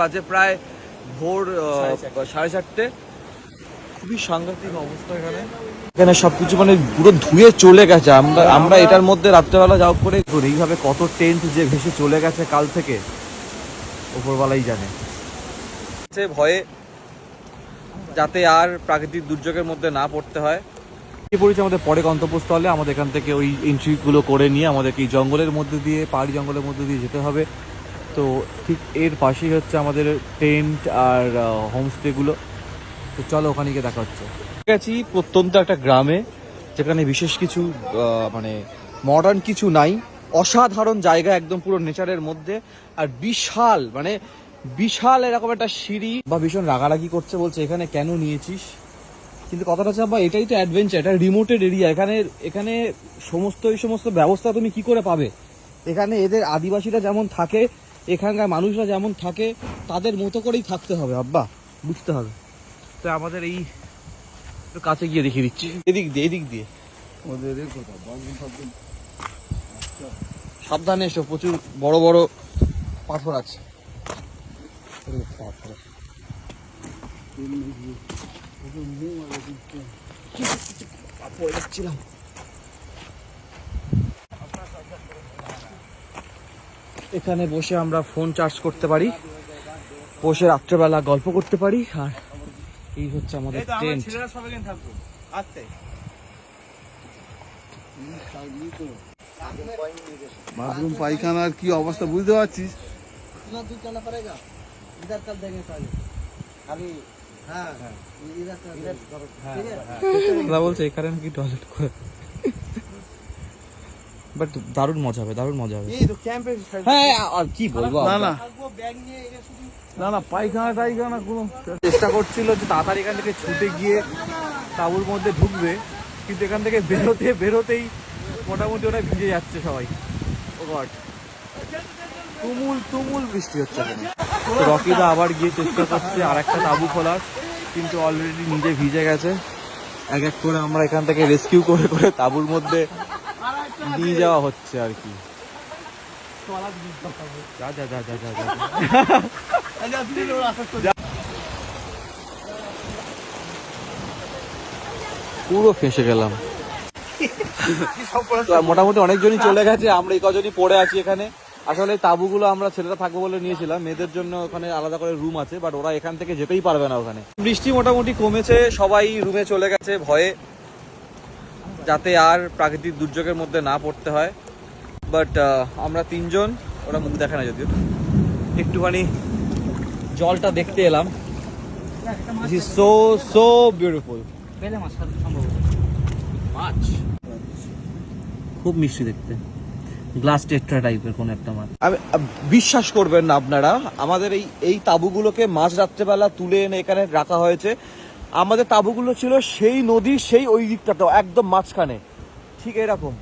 বাজে প্রায় ভোর সাড়ে চারটে। খুবই সাংঘাতিক অবস্থা এখানে। এখানে সবকিছু মানে পুরো ধুয়ে চলে গেছে। আমরা আমরা এটার মধ্যে রাত্রেবেলা যাও করে এইভাবে কত টেন্ট যে ভেসে চলে গেছে কাল থেকে ওপরবেলাই জানে। সে ভয়ে যাতে আর প্রাকৃতিক দুর্যোগের মধ্যে না পড়তে হয়। পড়েছে আমাদের পরে গন্তব্যস্থলে? আমাদের এখান থেকে ওই এন্ট্রিগুলো করে নিয়ে আমাদেরকে এই জঙ্গলের মধ্যে দিয়ে পাহাড়ি জঙ্গলের মধ্যে দিয়ে যেতে হবে। তো ঠিক এর পাশেই হচ্ছে আমাদের টেন্ট আর হোমস্টেগুলো। তো চলো ওখানে গিয়ে দেখা হচ্ছে। গেছি প্রত্যন্ত একটা গ্রামে যেখানে বিশেষ কিছু মানে মডার্ন কিছু নাই। অসাধারণ জায়গা একদম পুরো নেচারের মধ্যে। আর বিশাল মানে বিশাল এরকম একটা সিঁড়ি। বা ভীষণ রাগারাগি করছে বলছে এখানে কেন নিয়েছিস? কিন্তু কথাটা হচ্ছে আব্বা এটাই তো অ্যাডভেঞ্চার এটা রিমোটেড এরিয়া এখানে এখানে সমস্ত এই সমস্ত ব্যবস্থা তুমি কি করে পাবে? এখানে এদের আদিবাসীরা যেমন থাকে এখানকার মানুষরা যেমন থাকে তাদের মতো করেই থাকতে হবে আব্বা। বুঝতে হবে। তো আমাদের এই কাছে গিয়ে দেখিয়ে দিচ্ছি। এদিক দিয়ে এদিক দিয়ে। ওদের সাবধানে এসো প্রচুর বড় বড় পাথর আছে। ওরে এখানে বসে আমরা ফোন চার্জ করতে পারি বসে রাত্রেবেলা গল্প করতে পারি আর এই হচ্ছে আমাদের টেন্ট বাথরুম পায়খানার কি অবস্থা বুঝতে পারছিস? হ্যাঁ। হ্যাঁ, হ্যাঁ, বলছে এখানে কি টয়লেট করে। বাট দারুণ মজা হবে দারুণ মজা হবে। এই তো ক্যাম্পে হ্যাঁ আর কি বলব না না। না না পায়খানা টাইখানা কোনো চেষ্টা করছিল যে তাড়াতাড়ি এখান থেকে ছুটে গিয়ে তাবুর মধ্যে ঢুকবে। কিন্তু এখান থেকে বেরোতে বেরোতেই মোটামুটি ওটা ভিজে যাচ্ছে সবাই। oh ও গড তুমুল তুমুল বৃষ্টি হচ্ছে রকিদা আবার গিয়ে চেষ্টা করছে আর একটা তাবু খোলার কিন্তু অলরেডি নিজে ভিজে গেছে। এক এক করে আমরা এখান থেকে রেস্কিউ করে করে তাবুর মধ্যে নিয়ে যাওয়া হচ্ছে আর কি। যা যা যা যা যা যা। পুরো ফেসে গেলাম। মোটামুটি অনেকজনই চলে গেছে আমরা এই কজনই পড়ে আছি এখানে। আসলে তাবুগুলো আমরা ছেলেরা থাকব বলে নিয়েছিলাম মেয়েদের জন্য ওখানে আলাদা করে রুম আছে বাট ওরা এখান থেকে যেতেই পারবে না ওখানে। বৃষ্টি মোটামুটি কমেছে সবাই রুমে চলে গেছে ভয়ে। যাতে আর প্রাকৃতিক দুর্যোগের মধ্যে না পড়তে হয়। বাট আমরা তিনজন ওরা মুখ দেখে না যদিও। একটুখানি জলটা দেখতে এলাম। সো সো বিউটিফুল পেলে মাছ সম্ভবত মাছ? খুব মিষ্টি দেখতে। গ্লাস টেট্রা টাইপের কোন একটা মাছ। আমি বিশ্বাস করবেন না আপনারা। আমাদের এই এই তাঁবুগুলোকে মাছ রাত্রেবেলা তুলে এনে এখানে রাখা হয়েছে। আমাদের তাঁবুগুলো ছিল সেই নদীর সেই ওই দিকটাতে একদম মাঝখানে। ঠিক এরকম।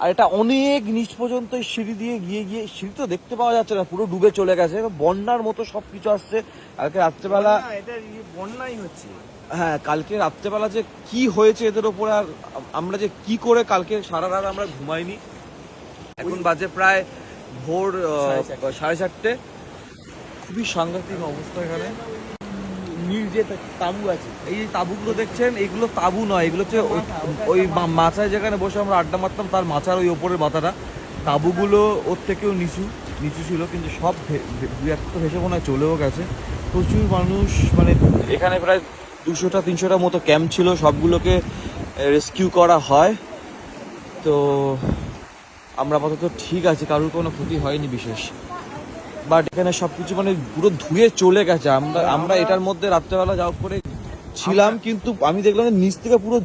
আর এটা অনেক নিচ পর্যন্ত সিঁড়ি দিয়ে গিয়ে গিয়ে সিঁড়ি তো দেখতে পাওয়া যাচ্ছে না পুরো ডুবে চলে গেছে। বন্যার মতো সব কিছু আসছে। কালকে রাত্রেবেলা বন্যাই হচ্ছে। হ্যাঁ কালকে রাত্রেবেলা যে কি হয়েছে এদের ওপরে আর আমরা যে কি করে কালকে সারা রাত আমরা ঘুমাইনি। এখন বাজে প্রায় ভোর সাড়ে চারটে। খুবই সাংঘাতিক অবস্থা এখানে। নীল যে তাবু আছে, এই যে তাঁবুগুলো দেখছেন, এগুলো তাঁবু নয়, এগুলো হচ্ছে ওই- ওই মা- মাচায় যেখানে বসে আমরা আড্ডা মারতাম, তার মাচার ওই ওপরের মাথাটা তাঁবুগুলো ওর থেকেও নিচু নিচু ছিল, কিন্তু সব দু একটা ভেসে মনে হয় চলেও গেছে। প্রচুর মানুষ মানে এখানে প্রায় দুশোটা, তিনশোটা মতো ক্যাম্প ছিল, সবগুলোকে রেস্কিউ করা হয়। তো আমরা আপাতত ঠিক আছে, কারোর কোনো ক্ষতি হয়নি বিশেষ। বাট এখানে সবকিছু মানে পুরো ধুয়ে চলে গেছে। আমরা আমরা এটার মধ্যে রাত্রেবেলা যাওয়া করে ছিলাম কিন্তু আমি দেখলাম যে নিচ থেকে পুরো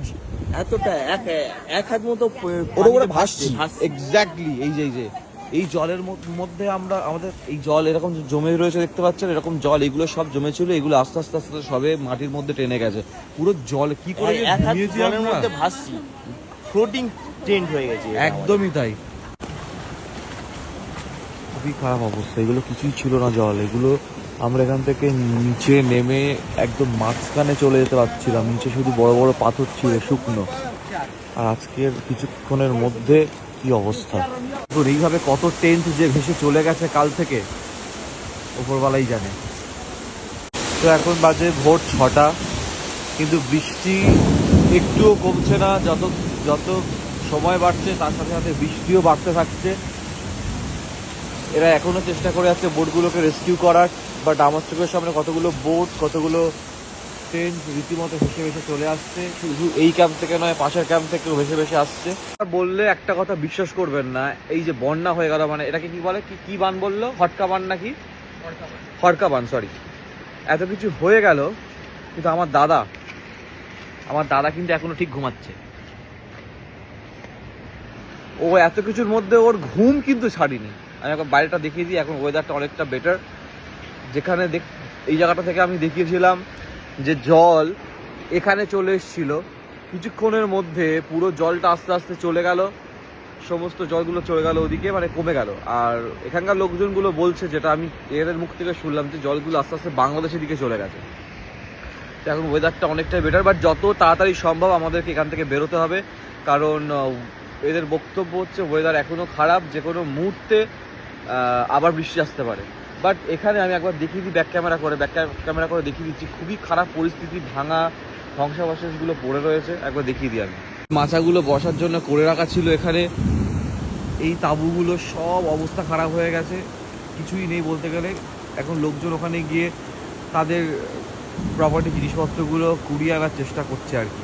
এতটা এক এক হাত মতো ওর উপরে ভাসছি এক্স্যাক্টলি এই যে এই যে। এই জলের মধ্য- আমরা আমাদের এই জল এরকম যে জমে রয়েছে দেখতে পাচ্ছেন? এরকম জল এগুলো সব জমে ছিল এগুলো আস্তে আস্তে আস্তে সবে মাটির মধ্যে টেনে গেছে। পুরো জল কি করে যে এক হাত জলের মধ্যে ভাসছি। ফ্লোটিং টেন্ট হয়ে গেছে একদমই তাই। খুবই খারাপ অবস্থা। এগুলো কিছুই ছিল না জল। এগুলো আমরা এখান থেকে নিচে নেমে একদম মাঝখানে চলে যেতে পারছিলাম। নিচে শুধু বড় বড় পাথর ছিল, শুকনো। আর আজকের কিছুক্ষণের মধ্যে কি অবস্থা? তো এইভাবে কত টেন্ট যে ভেসে চলে গেছে কাল থেকে, ওপরওয়ালাই জানে। তো এখন বাজে ভোর ছটা, কিন্তু বৃষ্টি একটুও কমছে না। যত যত সময় বাড়ছে, তার সাথে সাথে বৃষ্টিও বাড়তে থাকছে। এরা এখনও চেষ্টা করে আছে বোটগুলোকে রেস্কিউ করার বাট আমার চোখের সামনে কতগুলো বোট, কতগুলো ট্রেন রীতিমতো ভেসে ভেসে চলে আসছে। শুধু এই ক্যাম্প থেকে নয়, পাশের ক্যাম্প থেকেও ভেসে ভেসে আসছে। বললে একটা কথা বিশ্বাস করবেন না, এই যে বন্যা হয়ে গেল মানে এটাকে কি বলে? কি কি বান বলল? হটকা বান নাকি? হরকা বান সরি এত কিছু হয়ে গেল, কিন্তু আমার দাদা আমার দাদা কিন্তু এখনও ঠিক ঘুমাচ্ছে। ও এত কিছুর মধ্যে ওর ঘুম কিন্তু ছাড়িনি। আমি এখন বাইরেটা দেখিয়ে দিই, এখন ওয়েদারটা অনেকটা বেটার যেখানে দেখ, এই জায়গাটা থেকে আমি দেখিয়েছিলাম যে জল এখানে চলে এসেছিল। কিছুক্ষণের মধ্যে পুরো জলটা আস্তে আস্তে চলে গেল, সমস্ত জলগুলো চলে গেল ওদিকে মানে কমে গেল। আর এখানকার লোকজনগুলো বলছে যেটা আমি এদের মুখ থেকে শুনলাম যে জলগুলো আস্তে আস্তে বাংলাদেশের দিকে চলে গেছে। এখন ওয়েদারটা অনেকটাই বেটার বাট যত তাড়াতাড়ি সম্ভব আমাদেরকে এখান থেকে বেরোতে হবে। কারণ এদের বক্তব্য হচ্ছে ওয়েদার এখনও খারাপ যে কোনো মুহূর্তে আবার বৃষ্টি আসতে পারে। বাট এখানে আমি একবার দেখিয়ে দিই ব্যাক ক্যামেরা করে ব্যাক ক্যামেরা করে দেখিয়ে দিচ্ছি, খুবই খারাপ পরিস্থিতি, ভাঙা ধ্বংসাবশেষগুলো পড়ে রয়েছে, একবার দেখিয়ে দিই আমি। মাচাগুলো বসার জন্য করে রাখা ছিল এখানে। এই তাঁবুগুলো সব অবস্থা খারাপ হয়ে গেছে, কিছুই নেই বলতে গেলে। এখন লোকজন ওখানে গিয়ে তাদের প্রপার্টি জিনিসপত্রগুলো কুড়িয়ে আনার চেষ্টা করছে আর কি।